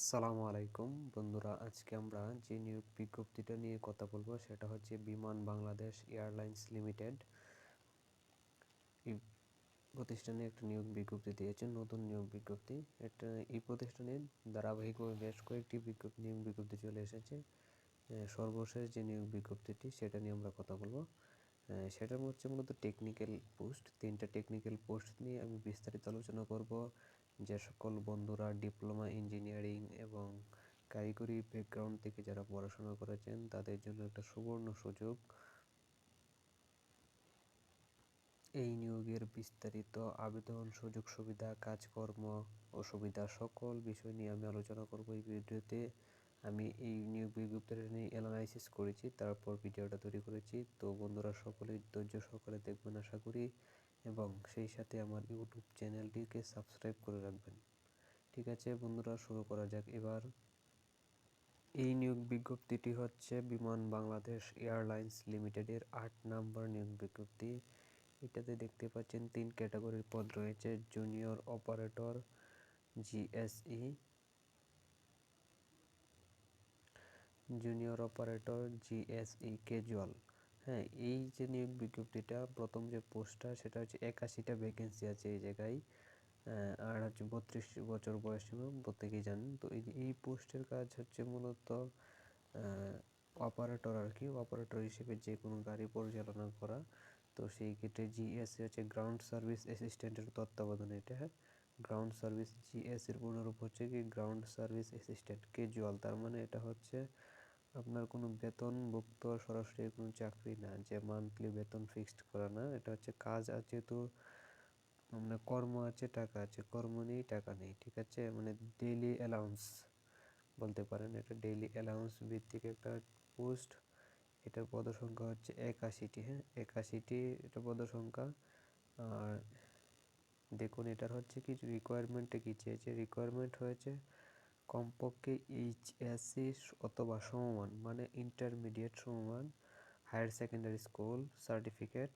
আসসালামু আলাইকুম। বন্ধুরা, আজকে আমরা যে নিয়োগ বিজ্ঞপ্তিটা নিয়ে কথা বলব সেটা হচ্ছে বিমান বাংলাদেশ এয়ারলাইন্স লিমিটেড। এই প্রতিষ্ঠানে একটা নিয়োগ বিজ্ঞপ্তি দিয়েছে, নতুন নিয়োগ বিজ্ঞপ্তি। এটা এই প্রতিষ্ঠানে ধারাবাহিকভাবে বেশ কয়েকটি বিজ্ঞপ্তি, নিয়োগ বিজ্ঞপ্তি চলে এসেছে। সর্বশেষ যে নিয়োগ বিজ্ঞপ্তিটি সেটা নিয়ে আমরা কথা বলব। সেটার হচ্ছে মূলত টেকনিক্যাল পোস্ট তিনটা টেকনিক্যাল পোস্ট নিয়ে আমি বিস্তারিত আলোচনা করব। যে সকল বন্ধুরা ডিপ্লোমা, ইঞ্জিনিয়ারিং এবং কারিগরি ব্যাকগ্রাউন্ড থেকে যারা পড়াশোনা করেছেন, তাদের জন্য একটা সুবর্ণ সুযোগ। এই নিয়োগের বিস্তারিত আবেদন, সুযোগ সুবিধা, কাজকর্ম অসুবিধা সকল বিষয় নিয়ে আমি আলোচনা করব এই ভিডিওতে। আমি এই নিয়োগ বিজ্ঞপ্তিটা নিয়ে অ্যানালাইসিস করেছি, তারপর ভিডিওটা তৈরি করেছি। তো বন্ধুরা, সকলেই ধৈর্য সহকারে দেখবেন, আশা করি। এবং সেই সাথে আমার ইউটিউব চ্যানেলটিকে সাবস্ক্রাইব করে রাখবেন। ঠিক আছে বন্ধুরা, শুরু করা যাক এবার। এই নিয়োগ বিজ্ঞপ্তিটি হচ্ছে বিমান বাংলাদেশ এয়ারলাইন্স লিমিটেডের আট নাম্বার নিয়োগ বিজ্ঞপ্তি। এটাতে দেখতে পাচ্ছেন তিন ক্যাটাগরির পদ রয়েছে, junior operator, GSE, junior operator, GSE casual হ্যাঁ এই যে নিয়োগ বিজ্ঞপ্তিটা, প্রথম যে পোস্টটা, সেটা হচ্ছে একাশিটা ভ্যাকেন্সি আছে এই জায়গায়। আর হচ্ছে বত্রিশ বছর বয়স প্রত্যেকেই জানেন। তো এই এই পোস্টের কাজ হচ্ছে মূলত অপারেটর আর কি অপারেটর হিসেবে যে কোনো গাড়ি পরিচালনা করা। তো সেই ক্ষেত্রে জিএসসি হচ্ছে গ্রাউন্ড সার্ভিস অ্যাসিস্ট্যান্টের তত্ত্বাবধানে এটা হ্যাঁ? গ্রাউন্ড সার্ভিস জিএসের পুনরূপ হচ্ছে কি? গ্রাউন্ড সার্ভিস অ্যাসিস্ট্যান্ট কেজুয়াল তার মানে এটা হচ্ছে আপনার কোনো বেতনভুক্ত সরাসরি কোনো চাকরি না, যে মান্থলি বেতন ফিক্সড করা না, এটা হচ্ছে কাজ আছে তো মানে কর্ম আছে, টাকা আছে, কর্ম নেই, টাকা নেই, ঠিক আছে? মানে ডেইলি অ্যালাউন্স বলতে পারেন, এটা ডেইলি অ্যালাউন্স ভিত্তিক একটা পোস্ট এটার পদসংখ্যা হচ্ছে একাশিটি হ্যাঁ? একাশিটি, এটা পদসংখ্যা, আর দেখুন এটার হচ্ছে কি রিকোয়ারমেন্টে কী চেয়েছে? রিকোয়ারমেন্ট হয়েছে কমপক্ষে এইচএসসি অথবা সমমান মানে ইন্টারমিডিয়েট সমমান higher secondary school certificate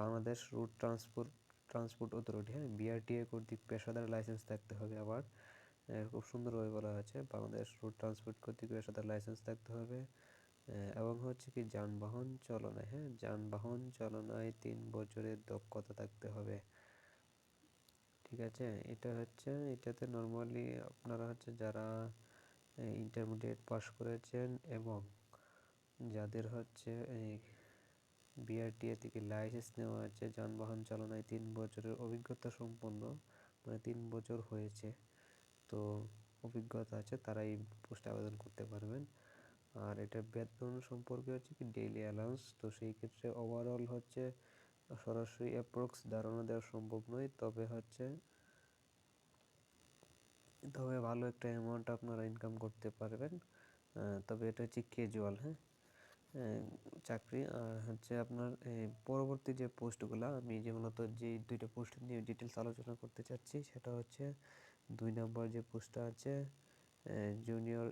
Bangladesh route transport transport authority হ্যাঁ বিআরটিএ কর্তৃক পেশাদার লাইসেন্স থাকতে হবে আবার। খুব সুন্দরভাবে বলা হয়েছে, বাংলাদেশ রুট ট্রান্সপোর্ট কর্তৃক পেশাদার লাইসেন্স থাকতে হবে। এবং হচ্ছে কি, যানবাহন চলনায় হ্যাঁ যানবাহন চলনায় তিন বছরের দক্ষতা থাকতে হবে। ঠিক আছে? এটা হচ্ছে, এটাতে নর্মালি আপনারা হচ্ছে যারা ইন্টারমিডিয়েট পাস করেছেন এবং যাদের হচ্ছে এই বিআরটিএ থেকে লাইসেন্স নেওয়া আছে যানবাহন চালনায় তিন বছরের অভিজ্ঞতা সম্পন্ন মানে তিন বছর হয়েছে, তো অভিজ্ঞতা আছে তারা এই পোস্টে আবেদন করতে পারবেন। আর এটা বেতন সম্পর্কে হচ্ছে কি ডেইলি অ্যালাউন্স তো সেই ক্ষেত্রে ওভারঅল হচ্ছে সরাসরি অ্যাপ্রক্স ধারণা দেওয়া সম্ভব নয়, তবে হচ্ছে তবে ভালো একটা অ্যামাউন্ট আপনারা ইনকাম করতে পারবেন। তবে এটা হচ্ছে কেজুয়াল হ্যাঁ? চাকরি, আর হচ্ছে আপনার পরবর্তী যে পোস্টগুলো, আমি যে মূলত যে দুইটা পোস্ট নিয়ে ডিটেলস আলোচনা করতে চাচ্ছি, সেটা হচ্ছে দুই নম্বর যে পোস্টটা আছে জুনিয়র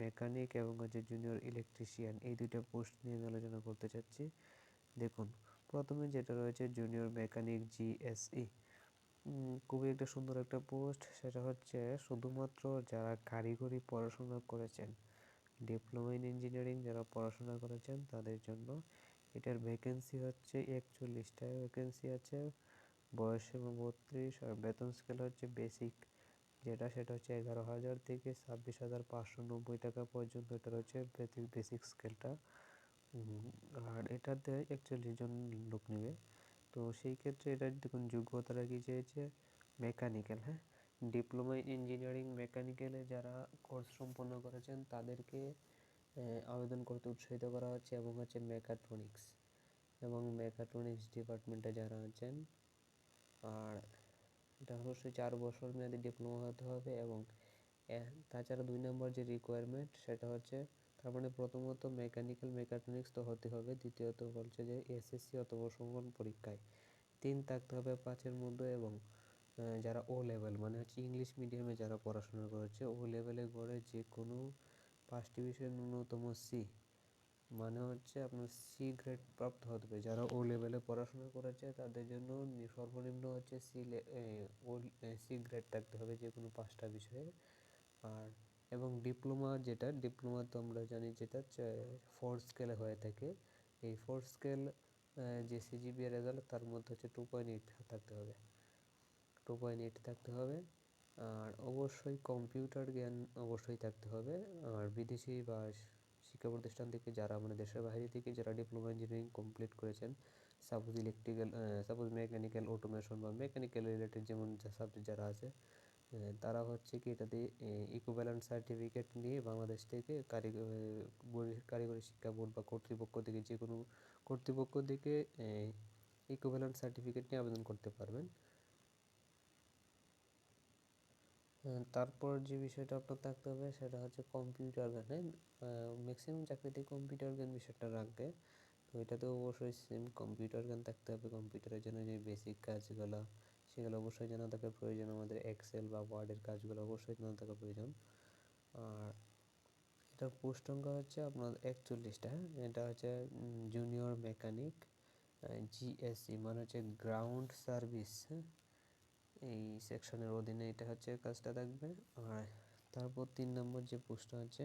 মেকানিক এবং হচ্ছে জুনিয়র ইলেকট্রিশিয়ান এই দুইটা পোস্ট নিয়ে আমি আলোচনা করতে চাচ্ছি। দেখুন প্রথমে যেটা রয়েছে জুনিয়র মেকানিক জিএসই খুবই একটা সুন্দর একটা পোস্ট। সেটা হচ্ছে শুধুমাত্র যারা কারিগরি পড়াশোনা করেছেন ডিপ্লোমা ইন ইঞ্জিনিয়ারিং যারা পড়াশোনা করেছেন, তাদের জন্য এটার ভ্যাকেন্সি হচ্ছে একচল্লিশটা ভ্যাকেন্সি আছে। বয়স এবং বত্রিশ আর বেতন স্কেল হচ্ছে বেসিক যেটা সেটা হচ্ছে এগারো হাজার থেকে ছাব্বিশ হাজার পাঁচশো নব্বই টাকা পর্যন্ত। এটা রয়েছে বেসিক স্কেলটা আর এটাতে একচল্লিশ জন লোক নেবে। তো সেই ক্ষেত্রে এটা দেখুন, যোগ্যতাটা কি চেয়েছে? মেকানিক্যাল হ্যাঁ? ডিপ্লোমা ইঞ্জিনিয়ারিং মেকানিক্যালে যারা কোর্স সম্পন্ন করেছেন, তাদেরকে আবেদন করতে উৎসাহিত করা হচ্ছে এবং হচ্ছে মেকাট্রনিক্স এবং মেকাট্রনিক্স ডিপার্টমেন্টে যারা আছেন, আর এটা অবশ্যই চার বছর মেয়াদি ডিপ্লোমা হতে হবে এবং তাছাড়া দুই নম্বর যে রিকোয়ারমেন্ট সেটা হচ্ছে তার মানে প্রথমত মেকানিক্যাল মেকাট্রনিক্স তো হতে হবে, দ্বিতীয়ত বলছে যে এসএসসি অথবা সমমান পরীক্ষায়। তিন থাকতে হবে পাঁচের মধ্যে এবং যারা ও লেভেল মানে হচ্ছে ইংলিশ মিডিয়ামে যারা পড়াশোনা করেছে ও লেভেলে গড়ে যে কোনো পাঁচটি বিষয়ে ন্যূনতম সি মানে হচ্ছে আপনার সি গ্রেড প্রাপ্ত হতে হবে। যারা ও লেভেলে পড়াশোনা করেছে, তাদের জন্য সর্বনিম্ন হচ্ছে সি ও সি গ্রেড থাকতে হবে যে কোনো পাঁচটা বিষয়ে আর এবং ডিপ্লোমা যেটা, ডিপ্লোমা তো আমরা জানি যেটা ফোর স্কেলে হয়ে থাকে। এই ফোর স্কেল যে সিজিপিএ রেজাল্ট তার মধ্যে হচ্ছে টু পয়েন্ট এইট থাকতে হবে। টু পয়েন্ট এইট থাকতে হবে। আর অবশ্যই কম্পিউটার জ্ঞান অবশ্যই থাকতে হবে। আর বিদেশি বা শিক্ষা প্রতিষ্ঠান থেকে যারা মানে দেশের বাইরে থেকে যারা ডিপ্লোমা ইঞ্জিনিয়ারিং কমপ্লিট করেছেন suppose electrical suppose mechanical automation বা মেকানিক্যাল রিলেটেড যেমন সাবজেক্ট যারা আছে তারা হচ্ছে কি এটাতে ইকুইভ্যালেন্ট সার্টিফিকেট নিয়ে বাংলাদেশ থেকে কারিগরি শিক্ষা বোর্ড বা কর্তৃপক্ষ থেকে যে কোনো কর্তৃপক্ষ থেকে ইকুইভ্যালেন্ট সার্টিফিকেট নিয়ে আবেদন করতে পারবেন। তারপর যে বিষয়টা আপনার থাকতে হবে সেটা হচ্ছে কম্পিউটার জ্ঞান। ম্যাক্সিমাম চাকরিতে কম্পিউটার জ্ঞান বিষয়টা রাখবে। তো এটাতে অবশ্যই সেম কম্পিউটার জ্ঞান থাকতে হবে। কম্পিউটারের জন্য যে বেসিক কাজগুলো সেগুলো অবশ্যই জানা থাকা প্রয়োজন, আমাদের এক্সেল বা ওয়ার্ডের কাজগুলো অবশ্যই জানা থাকা প্রয়োজন। আর এটার পোস্ট সংখ্যা হচ্ছে আপনার একচল্লিশটা হ্যাঁ এটা হচ্ছে জুনিয়র মেকানিক জিএসসি মানে হচ্ছে গ্রাউন্ড সার্ভিস এই সেকশনের অধীনে এটা হচ্ছে কাজটা থাকবে। আর তারপর তিন নম্বর যে পোস্টটা হচ্ছে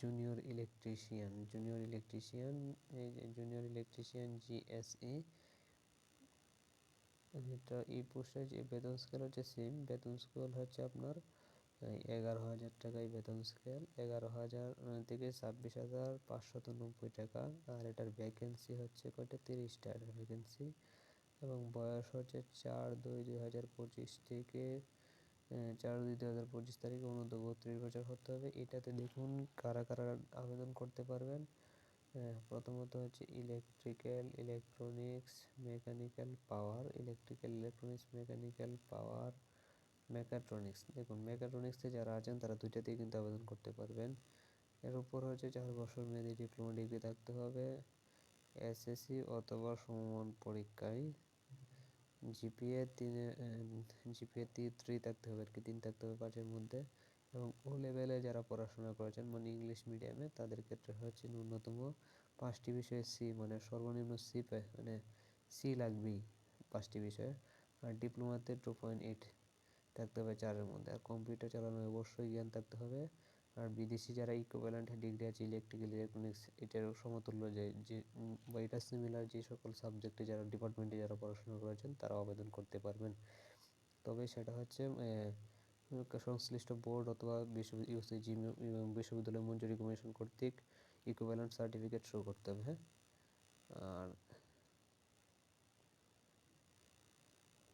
জুনিয়র ইলেকট্রিশিয়ান জুনিয়র ইলেকট্রিশিয়ান এই যে জুনিয়র ইলেকট্রিশিয়ান জিএসই এটা এই পোস্টে যে বেতন স্কেল হচ্ছে সেম বেতন স্কেল হচ্ছে আপনার এগারো হাজার টাকায় বেতন স্কেল এগারো হাজার থেকে ছাব্বিশ হাজার পাঁচশত নব্বই টাকা, আর এটার ভ্যাকেন্সি হচ্ছে কয়টা? তিরিশটা এটার ভ্যাকেন্সি এবং বয়স হচ্ছে চার দুই দুই হাজার পঁচিশ থেকে চার দুই দুই হাজার পঁচিশ তারিখে অনূর্ধ্ব বত্রিশ বছর হতে হবে। এটাতে দেখুন কারা কারা আবেদন করতে পারবেন। প্রথমত হচ্ছে electrical electronics mechanical power electrical electronics mechanical power mechatronics দেখুন মেকাট্রনিক্সে যারা আছেন, তারা দুইটাতেই কিন্তু আবেদন করতে পারবেন। এর উপর হচ্ছে চার বছর মেয়াদি ডিপ্লোমা ডিগ্রি থাকতে হবে এসএসসি অথবা সমমান পরীক্ষায়। জিপিএ তিনে জিপিএ থ্রি থাকতে হবে আর কি তিন থাকতে হবে পাঁচের মধ্যে। এবং ও লেভেলে যারা পড়াশোনা করেছেন মানে ইংলিশ মিডিয়ামে তাদের ক্ষেত্রে হচ্ছে ন্যূনতম পাঁচটি বিষয়ে সি মানে সর্বনিম্ন সি মানে সি লাগবেই পাঁচটি বিষয়ে। আর ডিপ্লোমাতে টু পয়েন্ট এইট থাকতে হবে চারের মধ্যে। আর কম্পিউটার চালানো অবশ্যই জ্ঞান থাকতে হবে। আর বিদেশি যারা ইকুইভ্যালেন্ট ডিগ্রি আছে ইলেকট্রিক্যাল ইলেকট্রনিক্স এটার সমতুল্য যে যে বা এটা সিমিলার যে সকল সাবজেক্টে যারা ডিপার্টমেন্টে যারা পড়াশোনা করেছেন তারা আবেদন করতে পারবেন। তবে সেটা হচ্ছে সংশ্লিষ্ট বোর্ড অথবা ইউসিজি বিশ্ববিদ্যালয় মঞ্জুরি কমিশন কর্তৃক ইকুইভ্যালেন্ট সার্টিফিকেট শো করতে হবে হ্যাঁ? আর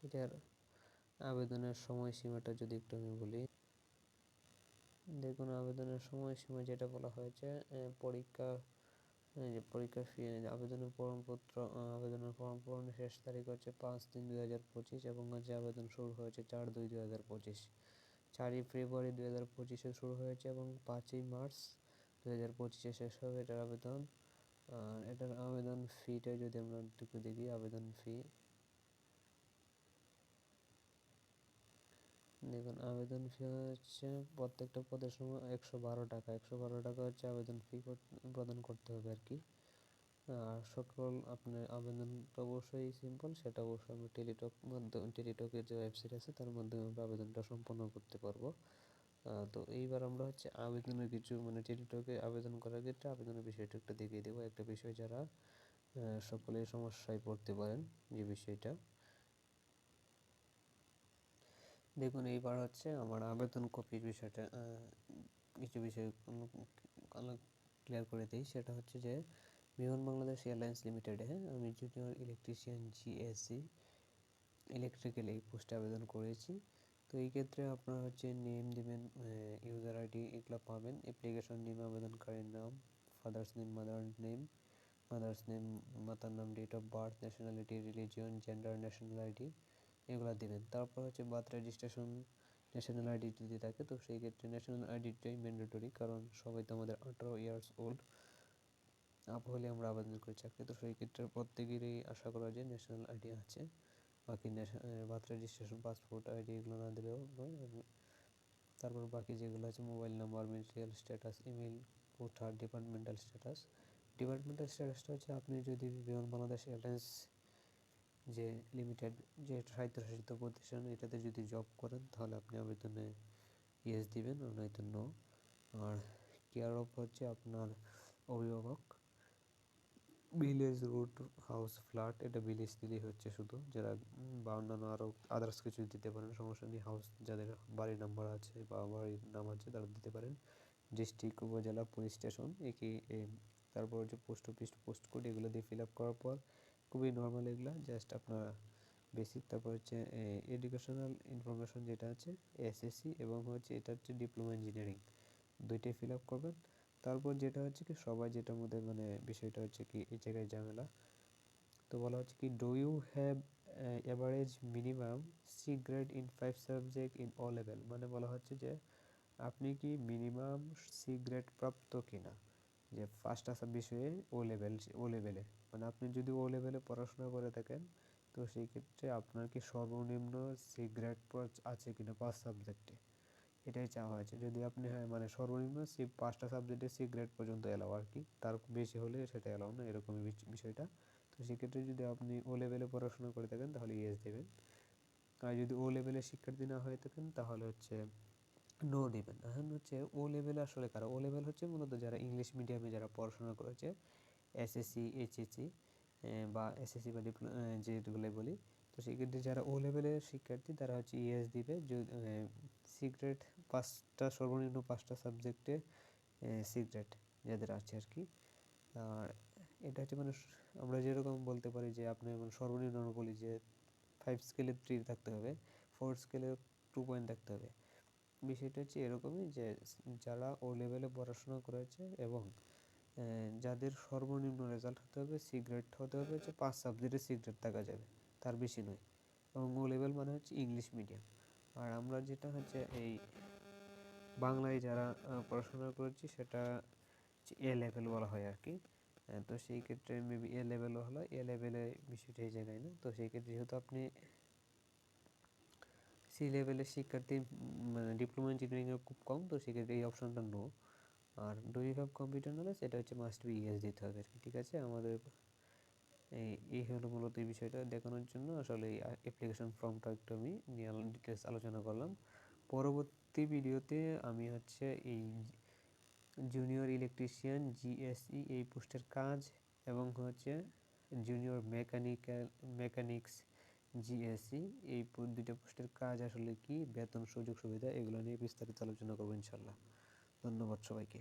এটার আবেদনের সময়সীমাটা যদি একটু আমি বলি, দেখুন আবেদনের সময়সীমা যেটা বলা হয়েছে পরীক্ষা যে পরীক্ষা ফি আবেদনের ফর্মপত্র আবেদনের ফর্ম পূরণের শেষ তারিখ হচ্ছে পাঁচ তিন দুই হাজার পঁচিশ এবং হচ্ছে আবেদন শুরু হয়েছে চার দুই দুই হাজার পঁচিশ। চারই ফেব্রুয়ারি দুই হাজার পঁচিশে শুরু হয়েছে এবং পাঁচই মার্চ দুই হাজার পঁচিশে শেষ হবে এটার আবেদন। এটার আবেদন ফিটা যদি আমরা একটু দেখি, আবেদন ফি দেখুন, আবেদন ফি হচ্ছে প্রত্যেকটা পদের সময় একশো বারো টাকা। একশো বারো টাকা হচ্ছে আবেদন ফি প্রদান করতে হবে আর কি। আর সকল আপনার আবেদনটা অবশ্যই সিম্পল সেটা অবশ্যই আমরা টেলিটক মাধ্যমে টেলিটকের যে ওয়েবসাইট আছে, তার মাধ্যমে আমরা আবেদনটা সম্পন্ন করতে পারব। তো এইবার আমরা হচ্ছে আবেদনের কিছু মানে টেলিটকে আবেদন করার ক্ষেত্রে আবেদনের বিষয়টা একটু দেখিয়ে দেবো। একটা বিষয় যারা সকলে সমস্যায় পড়তে পারেন, যে বিষয়টা। দেখুন, এইবার হচ্ছে আমার আবেদন কপির বিষয়টা কিছু বিষয় ক্লিয়ার করে দিই। সেটা হচ্ছে যে বিমান বাংলাদেশ এয়ারলাইন্স লিমিটেডে আমি জুনিয়র ইলেকট্রিশিয়ান জিএসসি ইলেকট্রিক্যাল এই পোস্টে আবেদন করেছি। তো এই ক্ষেত্রে আপনারা হচ্ছে নেম দিবেন ইউজার আইডি এগুলো পাবেন। অ্যাপ্লিকেশন নেম আবেদনকারীর নাম father's name mother name mother's name মাতার নাম date of birth nationality religion gender national ID এগুলো দেবেন। তারপর হচ্ছে বার্থ রেজিস্ট্রেশন ন্যাশনাল আইডি যদি থাকে, তো সেই ক্ষেত্রে ন্যাশনাল আইডিটাই ম্যান্ডেটরি কারণ সবাই তো আমাদের আঠারো ইয়ার্স ওল্ড আপ হলে আমরা আবেদন করি চাকরি। তো সেই ক্ষেত্রে প্রত্যেকেরই আশা করা যায় ন্যাশনাল আইডি আছে। বাকি বার্থ রেজিস্ট্রেশন পাসপোর্ট আইডি এগুলো না দিলেও নয়। তারপর বাকি যেগুলো আছে mobile number material status email poster departmental status departmental স্ট্যাটাসটা হচ্ছে আপনি যদি বিমান বাংলাদেশ এয়ারলাইন্স যে লিমিটেড যে স্বায়ত্তশাসিত প্রতিষ্ঠান, এটাতে যদি জব করেন, তাহলে আপনি আবেদনে ইয়েস দিবেন নয়তো নো আর কেয়ার অফ হচ্ছে আপনার অভিভাবক। ভিলেজ রোড হাউস ফ্ল্যাট এটা ভিলেজ দিলেই হচ্ছে শুধু। যারা বা অন্যান্য আরও আদার্স কিছু দিতে পারেন, সমস্যা নেই। হাউস যাদের বাড়ির নাম্বার আছে বা বাড়ির নাম আছে, তারা দিতে পারেন। ডিস্ট্রিক্ট উপজেলা পুলিশ স্টেশন একে তারপর হচ্ছে পোস্ট অফিস পোস্ট কোড এগুলো দিয়ে ফিল আপ করার পর খুবই নর্মাল এগুলো জাস্ট আপনার বেসিক তারপর হচ্ছে এডুকেশনাল ইনফরমেশন যেটা আছে এসএসসি এবং হচ্ছে এটা হচ্ছে ডিপ্লোমা ইঞ্জিনিয়ারিং দুইটাই ফিল আপ করবেন। তারপর যেটা হচ্ছে কি, সবাই যেটার মধ্যে মানে বিষয়টা হচ্ছে কি, এই জায়গায় ঝামেলা। তো বলা হচ্ছে কি do you have average minimum C grade in five subject in O level মানে বলা হচ্ছে যে, আপনি কি মিনিমাম সি গ্রেড প্রাপ্ত কিনা? যে ফার্স্ট আসা বিষয়ে ও লেভেল ও লেভেলে মানে আপনি যদি ও লেভেলে পড়াশোনা করে থাকেন, তো সেই ক্ষেত্রে আপনার কি সর্বনিম্ন সি গ্রেড আছে কিনা পাঁচ সাবজেক্টে এটাই চাওয়া হয়েছে। যদি আপনি হ্যাঁ মানে সর্বনিম্ন সি পাঁচটা সাবজেক্টে সি গ্রেড পর্যন্ত এলাও আর কি, তার বেশি হলে সেটা এলাও না, এরকমই বিষয়টা। তো সেক্ষেত্রে যদি আপনি ও লেভেলে পড়াশোনা করে থাকেন, তাহলে ইয়েস দেবেন। আর যদি ও লেভেলের শিক্ষার্থী না হয়ে থাকেন, তাহলে হচ্ছে নো দেবেন। এখন হচ্ছে ও লেভেল আসলে কারা? ও লেভেল হচ্ছে মূলত যারা ইংলিশ মিডিয়ামে যারা পড়াশোনা করেছে এসএসসি এইচএসসি বা এসএসসি বা ডিপ্লোমা যেগুলো বলি, তো সেক্ষেত্রে যারা ও লেভেলের শিক্ষার্থী, তারা হচ্ছে ইএস দিবে। সিগ্রেট পাঁচটা, সর্বনিম্ন পাঁচটা সাবজেক্টে সিগ্রেট যাদের আছে আর কি। আর এটা হচ্ছে মানে আমরা যেরকম বলতে পারি যে আপনি মানে সর্বনিম্ন বলি যে ফাইভ স্কেলে থ্রি থাকতে হবে ফোর স্কেলে টু পয়েন্ট থাকতে হবে। বিষয়টা হচ্ছে এরকমই যে যারা ও লেভেলে পড়াশোনা করেছে এবং যাদের সর্বনিম্ন রেজাল্ট হতে হবে, সিগ্রেট হতে হবে, হচ্ছে পাঁচ সাবজেক্টে সিগ্রেট থাকা যাবে, তার বেশি নয়। এবং ও লেভেল মানে হচ্ছে ইংলিশ মিডিয়াম আর আমরা যেটা হচ্ছে এই বাংলায় যারা পড়াশোনা করেছি সেটা এ লেভেল বলা হয় আর কি। তো সেই ক্ষেত্রে মেবি এ লেভেলও হলো এ লেভেলে বিষয়টা এই জায়গায় না। তো সেই ক্ষেত্রে যেহেতু আপনি সি লেভেলের শিক্ষার্থী মানে ডিপ্লোমা ইঞ্জিনিয়ারিংয়ে খুব কম, তো সেক্ষেত্রে এই অপশনটা no R do you have computer knowledge এটা হচ্ছে মাস্ট বি ইএস দিতে হবে আর কি, ঠিক আছে? আমাদের এই এই হলো মূলত এই বিষয়টা দেখানোর জন্য। আসলে এই অ্যাপ্লিকেশন ফর্মটা একটু আমি নিয়ে ডিটেলস আলোচনা করলাম। পরবর্তী ভিডিওতে আমি হচ্ছে এই জুনিয়র ইলেকট্রিশিয়ান জিএসই এই পোস্টের কাজ এবং হচ্ছে জুনিয়র মেকানিক্যাল মেকানিক্স জিএসই এই দুইটা পোস্টের কাজ আসলে কি, বেতন সুযোগ সুবিধা এগুলো নিয়ে বিস্তারিত আলোচনা করব ইনশাল্লাহ। ধন্যবাদ সবাইকে।